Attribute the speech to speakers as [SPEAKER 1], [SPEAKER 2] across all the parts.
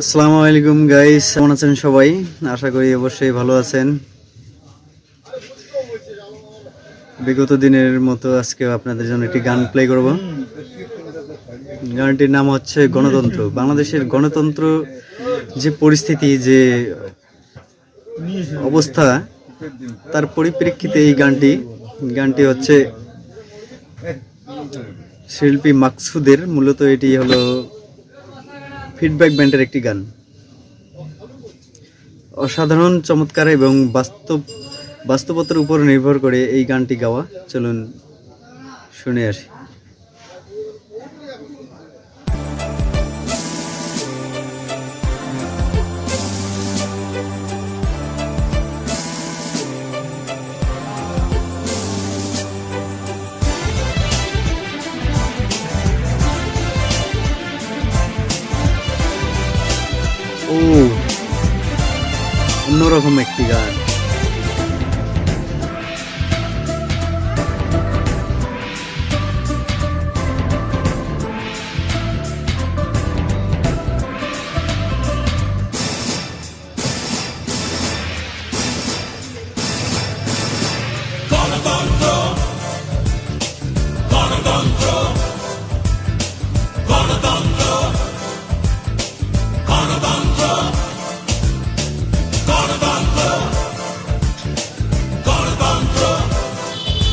[SPEAKER 1] আসসালামু আলাইকুম গাইস কেমন আছেন সবাই? আশা করি অবশ্যই ভালো আছেন। বিগত দিনের মতো আজকে আপনাদের জন্য একটি গান প্লে করব। গানটির নাম হচ্ছে গণতন্ত্র। বাংলাদেশের গণতন্ত্র যে পরিস্থিতি, যে অবস্থা, তার পরিপ্রেক্ষিতে এই গানটি গানটি হচ্ছে শিল্পী মাকসুদের। মূলত এটি হলো ফিডব্যাক ব্যান্ডের একটি গান। অসাধারণ, চমৎকার এবং বাস্তব, বাস্তবতার উপর নির্ভর করে এই গানটি গাওয়া। চলুন শুনে আসি। অন্যরকম একটি গান।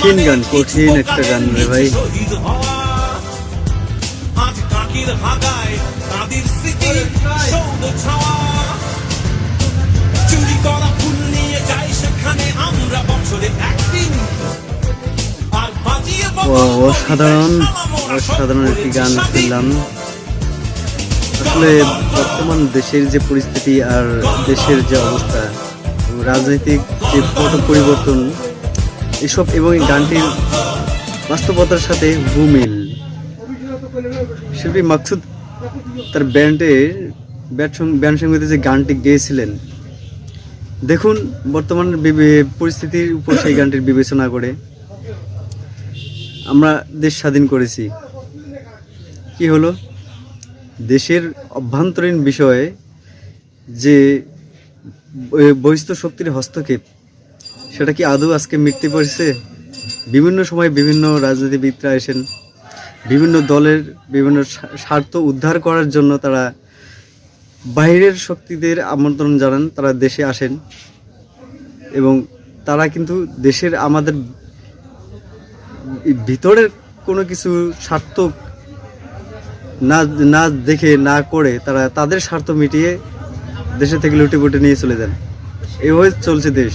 [SPEAKER 1] কঠিন
[SPEAKER 2] মানে
[SPEAKER 1] গান, কঠিন একটা গান রে ভাই।
[SPEAKER 2] চুরি করা ফুল নিয়ে যাই সেখানে আমরা বছরে একদিন।
[SPEAKER 1] অসাধারণ অসাধারণ একটি গান শুনলাম। আসলে বর্তমান দেশের যে পরিস্থিতি আর দেশের যে অবস্থা রাজনৈতিক যে পট পরিবর্তন এসব এবং এই গানটির বাস্তবতার সাথে হুমিল শিল্পী মাকসুদ তার ব্যান্ডের ব্যান্ড ব্যান্ড সঙ্গীতে যে গানটি গেয়েছিলেন, দেখুন বর্তমান পরিস্থিতির উপর সেই গানটির বিবেচনা করে। আমরা দেশ স্বাধীন করেছি। কি হলো? দেশের অভ্যন্তরীণ বিষয়ে যে ব- বহিস্থ শক্তির হস্তক্ষেপ সেটা কি আদৌ আজকে মিটতে পারছে বিভিন্ন সময় বিভিন্ন রাজনীতিবিদরা এসেন বিভিন্ন দলের বিভিন্ন স্বার্থ উদ্ধার করার জন্য তারা বাইরের শক্তিদের আমন্ত্রণ জানান, তারা দেশে আসেন। এবং তারা কিন্তু দেশের আমাদের ভিতরের কোনো কিছু স্বার্থ না না দেখে, না করে তারা তাদের স্বার্থ মিটিয়ে দেশে থেকে লুটে নিয়ে চলে যান। এভাবে চলছে দেশ।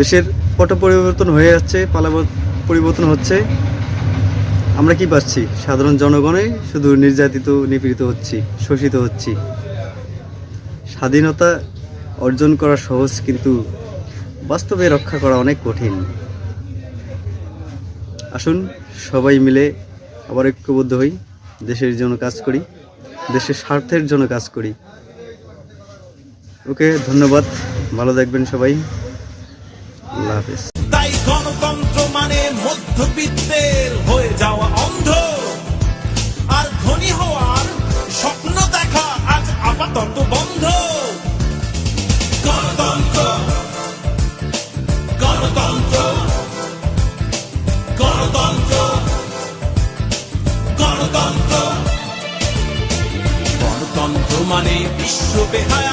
[SPEAKER 1] দেশের পট পরিবর্তন হয়ে যাচ্ছে পালা পরিবর্তন হচ্ছে। আমরা কি পাচ্ছি সাধারণ জনগণে শুধু নির্যাতিত, নিপীড়িত হচ্ছি, শোষিত হচ্ছি। স্বাধীনতা অর্জন করা সহজ, কিন্তু বাস্তবে রক্ষা করা অনেক কঠিন। আসুন, সবাই মিলে আবার ঐক্যবদ্ধ হই। দেশের জন্য কাজ করি, দেশের স্বার্থের জন্য কাজ করি। ওকে, ধন্যবাদ। ভালো থাকবেন সবাই।
[SPEAKER 2] তাই গণতন্ত্র মানে মধ্যবিত্তের হয়ে যাওয়া অন্ধ। আর ধনী হওয়ার স্বপ্ন দেখা আজ আপাতত বন্ধ। গণতন্ত্র গণতন্ত্র গণতন্ত্র গণতন্ত্র। গণতন্ত্র মানে বিশ্ব বেহায়া।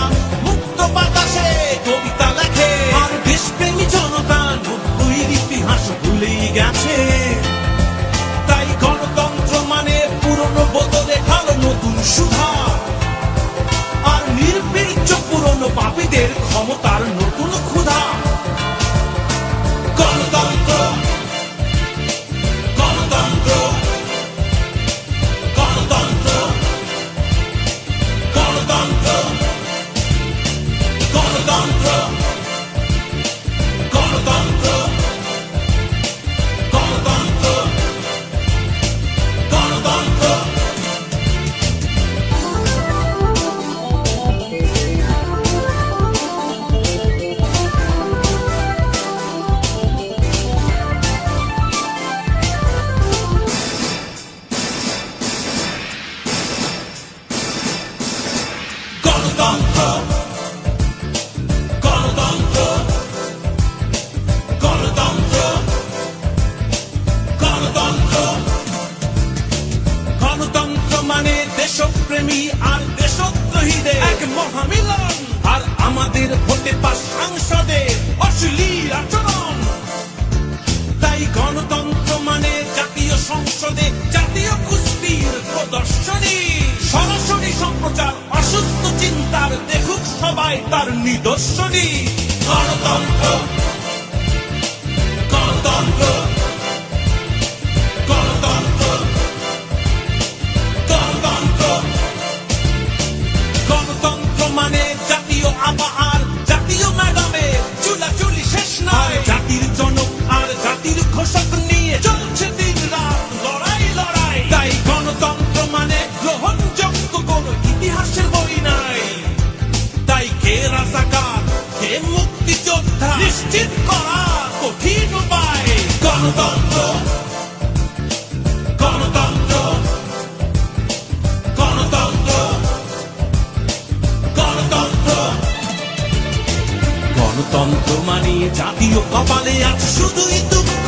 [SPEAKER 2] দেশপ্রেমী আর দেশদ্রোহীদের। এক মহামিলন। আর আমাদের হতে পার সাংসদে অশ্লীল আচরণ। তাই গণতন্ত্র মানে জাতীয় সংসদে জাতীয় কুস্তির প্রদর্শনী। সরাসরি সম্প্রচার অসুস্থ চিন্তার দেখুক সবাই তার নিদর্শনী। গণতন্ত্র জাতীয় কপালে আছে শুধুই দুঃখ।